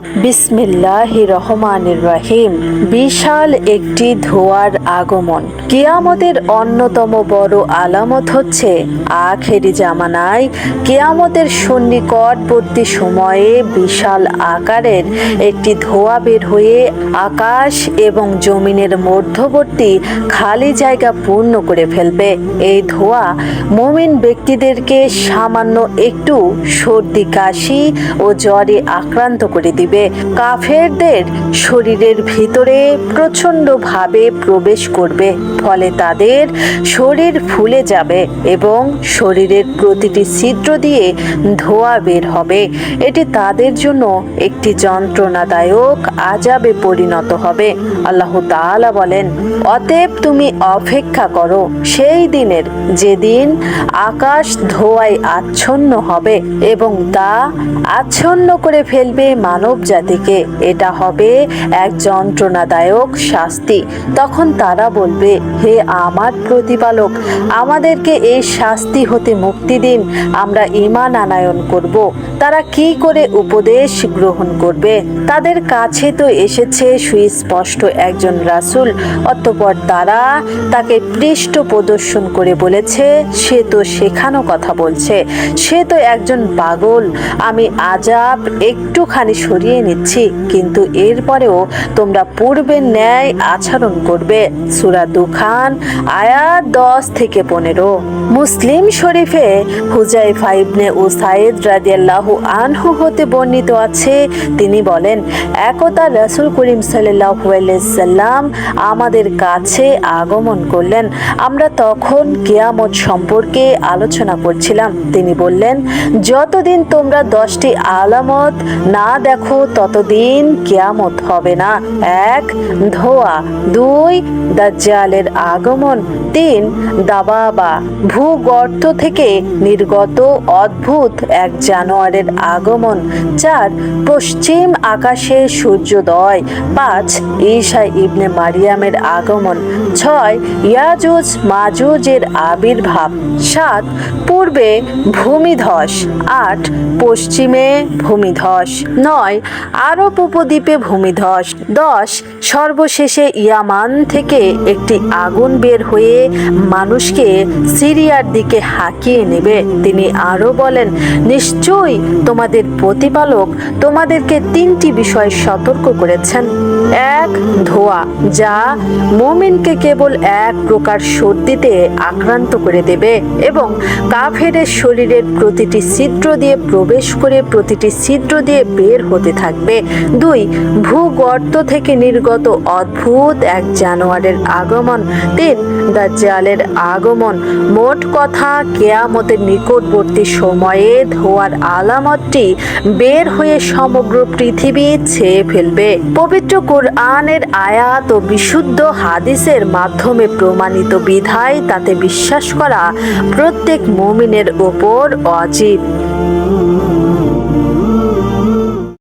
বিসমিল্লাহ রহমানির রহিম। বিশাল একটি ধোয়ার আগমন। কিয়ামতের অন্যতম বড় আলামত হচ্ছে আখেরি জামানায় কিয়ামতের সন্নিকটবর্তী সময়ে বিশাল আকারের একটি ধোয়া বের হয়ে আকাশ এবং জমিনের মধ্যবর্তী খালি জায়গা পূর্ণ করে ফেলবে। এই ধোয়া মুমিন ব্যক্তিদেরকে সামান্য একটু সর্দি, কাশি ও জ্বরে আক্রান্ত করে দিবে। কাফেরদের শরীরের ভিতরে প্রচণ্ডভাবে প্রবেশ করবে, ফলে তাদের শরীর ফুলে যাবে এবং শরীরের প্রতিটি ছিদ্র দিয়ে ধোয়া বের হবে। এটি তাদের জন্য একটি যন্ত্রণাদায়ক আজাবে পরিণত হবে। আল্লাহ তাআলা বলেন, অতএব তুমি অপেক্ষা করো, সেই দিনের যেদিন আকাশ ধোঁয়ায় আচ্ছন্ন হবে এবং তা আচ্ছন্ন করে ফেলবে মানব জাতিকে এটা হবে এক যন্ত্রণাদায়ক শাস্তি। তখন তারা বলবে, হে আমার প্রতিপালক, আমাদেরকে এই শাস্তি হতে মুক্তি দিন, আমরা ঈমান আনায়ন করব। তারা কি করে উপদেশ গ্রহণ করবে? তাদের কাছে তো এসেছে সুস্পষ্ট একজন রাসূল, অতঃপর তারা তাকে পৃষ্ঠ প্রদর্শন করে বলেছে, সে তো শেখানো কথা বলছে। সে তো একজন পাগল। আমি আজাব একটুখানি সরিয়ে নিচ্ছি, কিন্তু এরপরেও তোমরা পূর্বের ন্যায় আচরণ করবে। সুরা দুখান, আয়াত দশ থেকে পনেরো। মুসলিম শরীফে হুজাইফা ইবনে উসাইদ রাদিয়াল্লাহু আনহু হতে বর্ণিত আছে। তিনি বলেন একদা রাসূল করিম সাল্লাল্লাহু আলাইহি সাল্লাম আমাদের কাছে আগমন করলেন। আমরা তখন কিয়ামত সম্পর্কে আলোচনা করছিলাম। তিনি বললেন, যতদিন তোমরা দশটি আলামত না দেখো ততদিন কিয়ামত হবে না। এক, ধোয়া। দুই, দাজ্জালের আগমন। তিন, দাবাবা। ভূগর্ত থেকে নির্গত অদ্ভুত এক জানোয়ারের আগমন। চার, পশ্চিম আকাশে সূর্যোদয়। পাঁচ, ঈশা ইবনে মারিয়ামের আগমন। ছয়, ইয়াজুজ মাজুজের আবির্ভাব। সাত, পূর্বে ভূমিধস। আট, পশ্চিমে ভূমিধস। নয় আরব উপদ্বীপে ভূমিধস। দশ, সর্বশেষে ইয়ামান থেকে একটি আগুন বের হয়ে মানুষকে সিরিয়ার দিকে হাঁকিয়ে নেবে। তিনি আরও বলেন, নিশ্চয়ই তোমাদের প্রতিপালক তোমাদেরকে তিনটি বিষয় সতর্ক করেছেন। এক, ধোয়া, যা মোমিনকে কেবল এক প্রকার সর্দিতে আক্রান্ত করে দেবে এবং কাফেরের শরীরের প্রতিটি ছিদ্র দিয়ে প্রবেশ করে প্রতিটি ছিদ্র দিয়ে বের হতে থাকবে। দুই, ভূগর্ত থেকে নির্গত অদ্ভুত এক জানোয়ারের আগমন। তিন দাজ্জালের আগমন। মোট কথা, কেয়ামতের নিকটবর্তী সময়ে ধোয়ার আলামতটি বের হয়ে সমগ্র পৃথিবী ছেয়ে ফেলবে। পবিত্র কোরআনের আয়াত ও বিশুদ্ধ হাদিসের মাধ্যমে প্রমাণিত বিধায় তাতে বিশ্বাস করা প্রত্যেক মুমিনের ওপর অজীব।